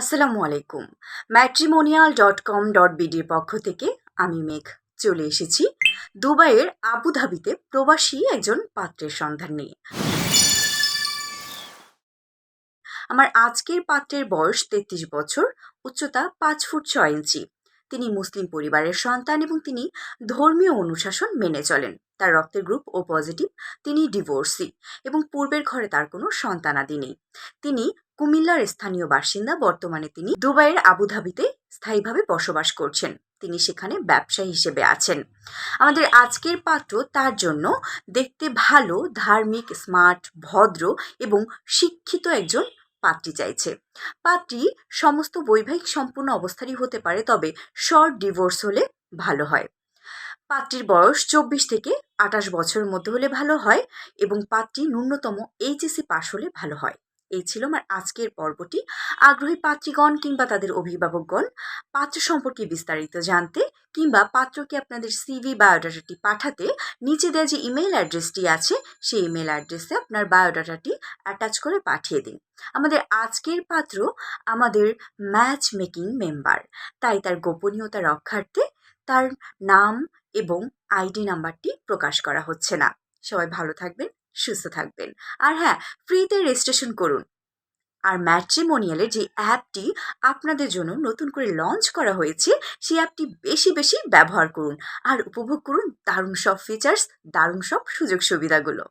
আসসালামু আলাইকুম। Matrimonial dot com dot বিডির পক্ষ থেকে আমি মেঘ চলে এসেছি দুবাইয়ের আবুধাবিতে প্রবাসী একজন পাত্রের সন্ধান নিয়ে। আমার আজকের পাত্রের বয়স তেত্রিশ বছর, উচ্চতা পাঁচ ফুট ছয় ইঞ্চি। তিনি মুসলিম পরিবারের সন্তান এবং তিনি ধর্মীয় অনুশাসন মেনে চলেন। তার রক্তের গ্রুপ ও পজিটিভ, তিনি ডিভোর্সি এবং পূর্বের ঘরে তার কোনো সন্তানাদি নেই। তিনি কুমিল্লার স্থানীয় বাসিন্দা, বর্তমানে তিনি দুবাইয়ের আবুধাবিতে স্থায়ীভাবে বসবাস করছেন। তিনি সেখানে ব্যবসায়ী হিসেবে আছেন। আমাদের আজকের পাত্র তার জন্য দেখতে ভালো, ধার্মিক, স্মার্ট, ভদ্র এবং শিক্ষিত একজন পাত্রী চাইছে। পাত্রী সমস্ত বৈবাহিক সম্পূর্ণ অবস্থারই হতে পারে, তবে শর্ট ডিভোর্স হলে ভালো হয়। পাত্রীর বয়স চব্বিশ থেকে আটাশ বছরের মধ্যে হলে ভালো হয় এবং পাত্রী ন্যূনতম এইচএসি পাশ হলে ভালো হয়। এই ছিল আমার আজকের পর্বটি। আগ্রহী পাত্রীগণ কিংবা তাদের অভিভাবকগণ, পাত্র সম্পর্কে বিস্তারিত জানতে কিংবা পাত্রকে আপনাদের সিভি বায়োডাটাটি পাঠাতে নিচে দেওয়া যে ইমেল অ্যাড্রেসটি আছে, সেই ইমেল অ্যাড্রেসে আপনার বায়োডাটাটি অ্যাটাচ করে পাঠিয়ে দিন। আমাদের আজকের পাত্র আমাদের ম্যাচ মেকিং মেম্বার তাই তার গোপনীয়তা রক্ষার্থে তার নাম এবং আইডি নাম্বারটি প্রকাশ করা হচ্ছে না। সবাই ভালো থাকবেন সুস্থ থাকবেন। আর হ্যাঁ ফ্রিতে রেজিস্ট্রেশন করুন। আর ম্যাট্রিমোনিয়ালের যে অ্যাপটি আপনাদের জন্য নতুন করে লঞ্চ করা হয়েছে, সেই অ্যাপটি বেশি বেশি ব্যবহার করুন। আর উপভোগ করুন দারুণ সব ফিচার্স দারুণ সব সুযোগ সুবিধাগুলো